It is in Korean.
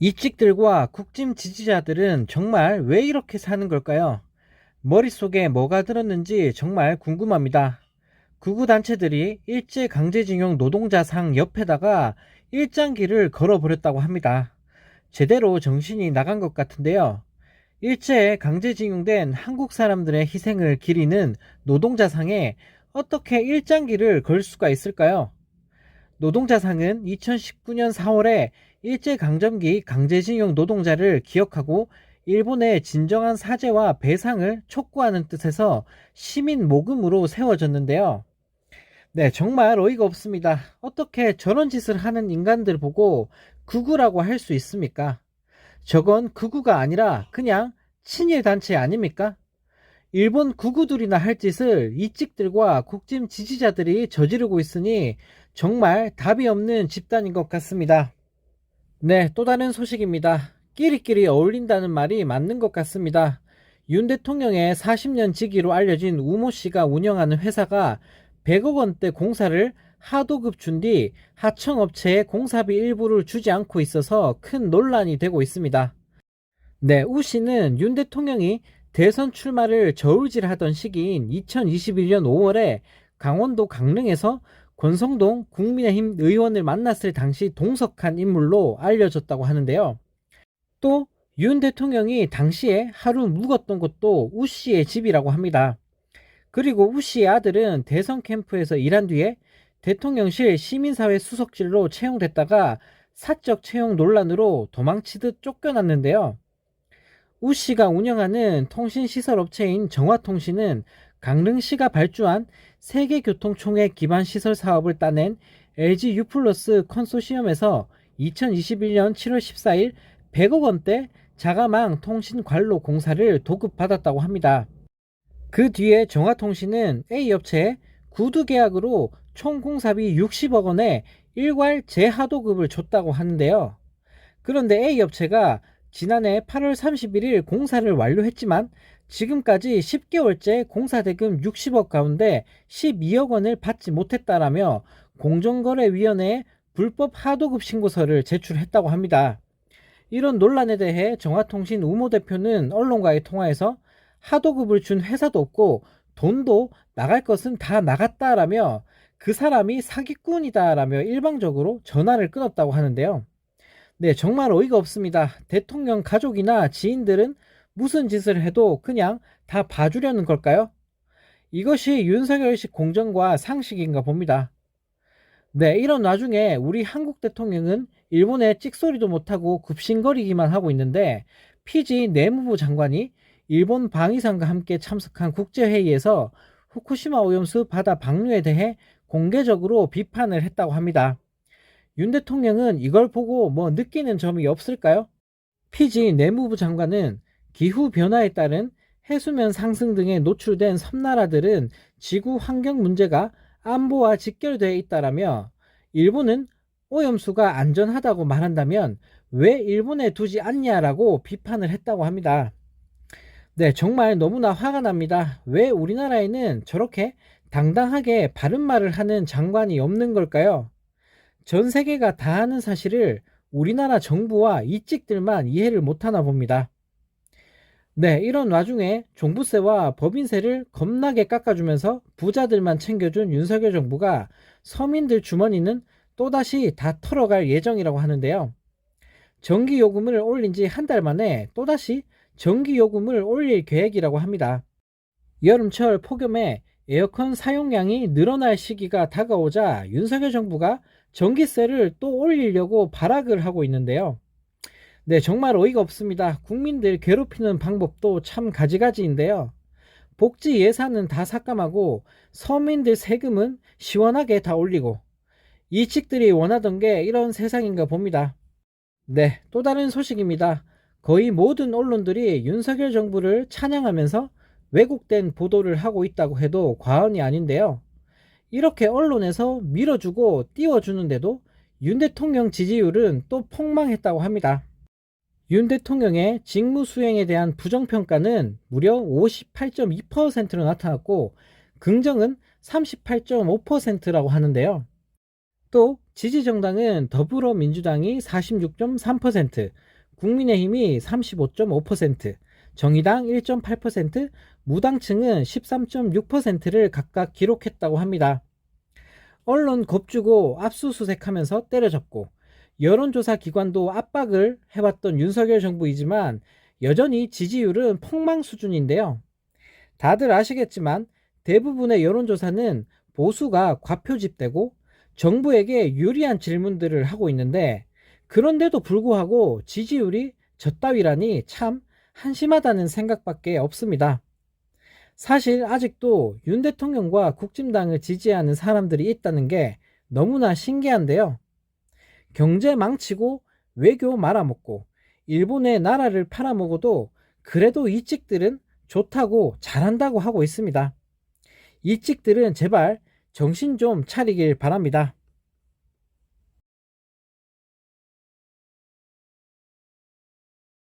이찍들과 국짐 지지자들은 정말 왜 이렇게 사는 걸까요? 머릿속에 뭐가 들었는지 정말 궁금합니다. 구구단체들이 일제강제징용 노동자상 옆에다가 일장기를 걸어버렸다고 합니다. 제대로 정신이 나간 것 같은데요. 일제에 강제징용된 한국 사람들의 희생을 기리는 노동자상에 어떻게 일장기를 걸 수가 있을까요? 노동자상은 2019년 4월에 일제강점기 강제징용 노동자를 기억하고 일본의 진정한 사죄와 배상을 촉구하는 뜻에서 시민 모금으로 세워졌는데요. 네, 정말 어이가 없습니다. 어떻게 저런 짓을 하는 인간들 보고 극우라고 할 수 있습니까? 저건 극우가 아니라 그냥 친일 단체 아닙니까? 일본 극우들이나 할 짓을 이찍들과 국짐 지지자들이 저지르고 있으니 정말 답이 없는 집단인 것 같습니다. 네, 또 다른 소식입니다. 끼리끼리 어울린다는 말이 맞는 것 같습니다. 윤 대통령의 40년 지기로 알려진 우모 씨가 운영하는 회사가 100억 원대 공사를 하도급 준 뒤 하청업체에 공사비 일부를 주지 않고 있어서 큰 논란이 되고 있습니다. 네, 우 씨는 윤 대통령이 대선 출마를 저울질하던 시기인 2021년 5월에 강원도 강릉에서 권성동 국민의힘 의원을 만났을 당시 동석한 인물로 알려졌다고 하는데요. 또 윤 대통령이 당시에 하루 묵었던 곳도 우 씨의 집이라고 합니다. 그리고 우 씨의 아들은 대선 캠프에서 일한 뒤에 대통령실 시민사회 수석실로 채용됐다가 사적 채용 논란으로 도망치듯 쫓겨났는데요. 우 씨가 운영하는 통신시설 업체인 정화통신은 강릉시가 발주한 세계교통총액 기반 시설 사업을 따낸 LG U 플러스 컨소시엄에서 2021년 7월 14일 100억 원대 자가망 통신 관로 공사를 도급받았다고 합니다. 그 뒤에 정화통신은 A 업체에 구두 계약으로 총 공사비 60억 원의 일괄 재하도급을 줬다고 하는데요. 그런데 A 업체가 지난해 8월 31일 공사를 완료했지만 지금까지 10개월째 공사대금 60억 가운데 12억 원을 받지 못했다라며 공정거래위원회에 불법 하도급 신고서를 제출했다고 합니다. 이런 논란에 대해 정화통신 우모 대표는 언론과의 통화에서 하도급을 준 회사도 없고 돈도 나갈 것은 다 나갔다라며 그 사람이 사기꾼이다라며 일방적으로 전화를 끊었다고 하는데요. 네, 정말 어이가 없습니다. 대통령 가족이나 지인들은 무슨 짓을 해도 그냥 다 봐주려는 걸까요? 이것이 윤석열식 공정과 상식인가 봅니다. 네, 이런 와중에 우리 한국 대통령은 일본에 찍소리도 못하고 굽신거리기만 하고 있는데 피지 내무부 장관이 일본 방위상과 함께 참석한 국제회의에서 후쿠시마 오염수 바다 방류에 대해 공개적으로 비판을 했다고 합니다. 윤 대통령은 이걸 보고 뭐 느끼는 점이 없을까요? 피지 내무부 장관은 기후 변화에 따른 해수면 상승 등에 노출된 섬나라들은 지구 환경 문제가 안보와 직결되어 있다라며 일본은 오염수가 안전하다고 말한다면 왜 일본에 두지 않냐라고 비판을 했다고 합니다. 네, 정말 너무나 화가 납니다. 왜 우리나라에는 저렇게 당당하게 바른 말을 하는 장관이 없는 걸까요? 전 세계가 다 아는 사실을 우리나라 정부와 이찍들만 이해를 못하나 봅니다. 네, 이런 와중에 종부세와 법인세를 겁나게 깎아주면서 부자들만 챙겨준 윤석열 정부가 서민들 주머니는 또다시 다 털어갈 예정이라고 하는데요. 전기요금을 올린 지 한 달 만에 또다시 전기요금을 올릴 계획이라고 합니다. 여름철 폭염에 에어컨 사용량이 늘어날 시기가 다가오자 윤석열 정부가 전기세를 또 올리려고 발악을 하고 있는데요. 네, 정말 어이가 없습니다. 국민들 괴롭히는 방법도 참 가지가지인데요. 복지 예산은 다 삭감하고 서민들 세금은 시원하게 다 올리고 이칙들이 원하던 게 이런 세상인가 봅니다. 네, 또 다른 소식입니다. 거의 모든 언론들이 윤석열 정부를 찬양하면서 왜곡된 보도를 하고 있다고 해도 과언이 아닌데요. 이렇게 언론에서 밀어주고 띄워주는데도 윤 대통령 지지율은 또 폭망했다고 합니다. 윤 대통령의 직무 수행에 대한 부정평가는 무려 58.2%로 나타났고 긍정은 38.5%라고 하는데요. 또 지지 정당은 더불어민주당이 46.3%, 국민의힘이 35.5%, 정의당 1.8%, 무당층은 13.6%를 각각 기록했다고 합니다. 언론 겁주고 압수수색하면서 때려잡고 여론조사 기관도 압박을 해왔던 윤석열 정부이지만 여전히 지지율은 폭망 수준인데요. 다들 아시겠지만 대부분의 여론조사는 보수가 과표집되고 정부에게 유리한 질문들을 하고 있는데 그런데도 불구하고 지지율이 저따위라니 참 한심하다는 생각밖에 없습니다. 사실 아직도 윤 대통령과 국진당을 지지하는 사람들이 있다는 게 너무나 신기한데요. 경제 망치고 외교 말아먹고 일본의 나라를 팔아먹어도 그래도 이 찍들은 좋다고 잘한다고 하고 있습니다. 이 찍들은 제발 정신 좀 차리길 바랍니다.